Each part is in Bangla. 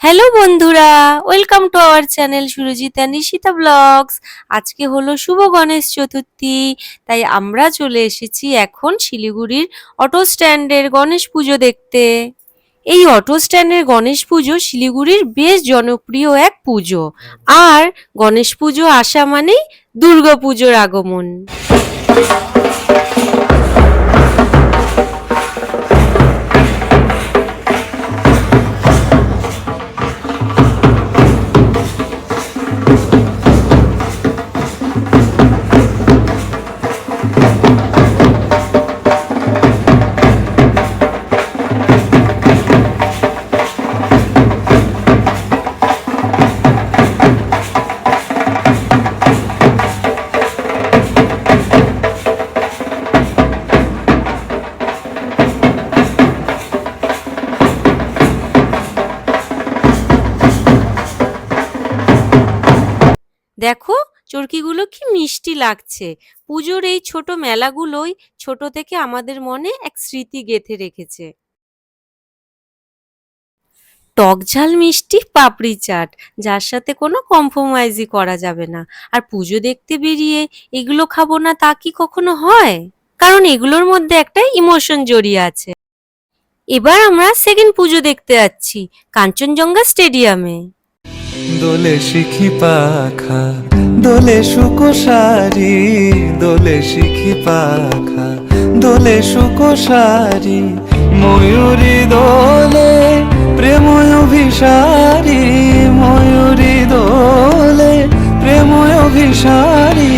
হ্যালো বন্ধুরা welcome to our channel Surajita Nishita blogs আজকে হলো শুভ গণেশ চতুর্থী, তাই আমরা চলে এসেছি এখন শিলিগুড়ির অটো স্ট্যান্ডের গণেশ পুজো দেখতে। এই অটো স্ট্যান্ডের গণেশ পুজো শিলিগুড়ির বেশ জনপ্রিয় এক পুজো। আর গণেশ পুজো আসা মানেই দুর্গা পুজোর আগমন। দেখো, চরকিগুলো কি মিষ্টি লাগছে। পুজোর এই ছোট মেলাগুলোই ছোট থেকে আমাদের মনে এক স্মৃতি গেঁথে রেখেছে। টক ঝাল মিষ্টি পাপড়ি চাট, যার সাথে কোনো কম্প্রোমাইজই করা যাবে না। আর পুজো দেখতে বেরিয়ে এগুলো খাব না তা কি কখনো হয়? কারণ এগুলোর মধ্যে একটা ইমোশন জড়িয়ে আছে। এবার আমরা সেকেন্ড পুজো দেখতে যাচ্ছি, কাঞ্চনজঙ্ঘা স্টেডিয়ামে। দোলে শিখি পাখা, দোলে সুকোসারি, দোলে শিখি পাখা, দোলে সুকোসারি, ময়ূরী দোলে প্রেম অভিসারি, ময়ূরী দোলে প্রেম অভিসারি,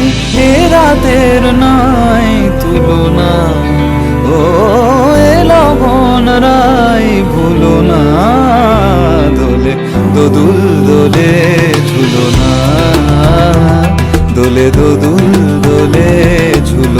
এ রাতের নাই তুলনা। ও দোলে ঝুলো না। দোলে দোদুল দোলে ঝুলো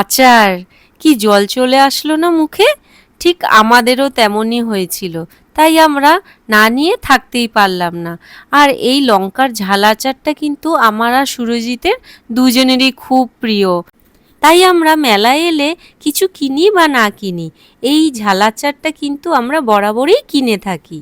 আচার। কি জল চলে আসলো না মুখে? ঠিক আমাদেরও তেমনই হয়েছিল। তাই আমরা না নিয়ে থাকতেই পারলাম না। আর এই লঙ্কার ঝাল আচারটা কিন্তু আমার আর সুরজিতের দুজনেরই খুব প্রিয়। তাই আমরা মেলায় এলে কিছু কিনি বা না কিনি, এই ঝাল আচারটা কিন্তু আমরা বরাবরই কিনে থাকি।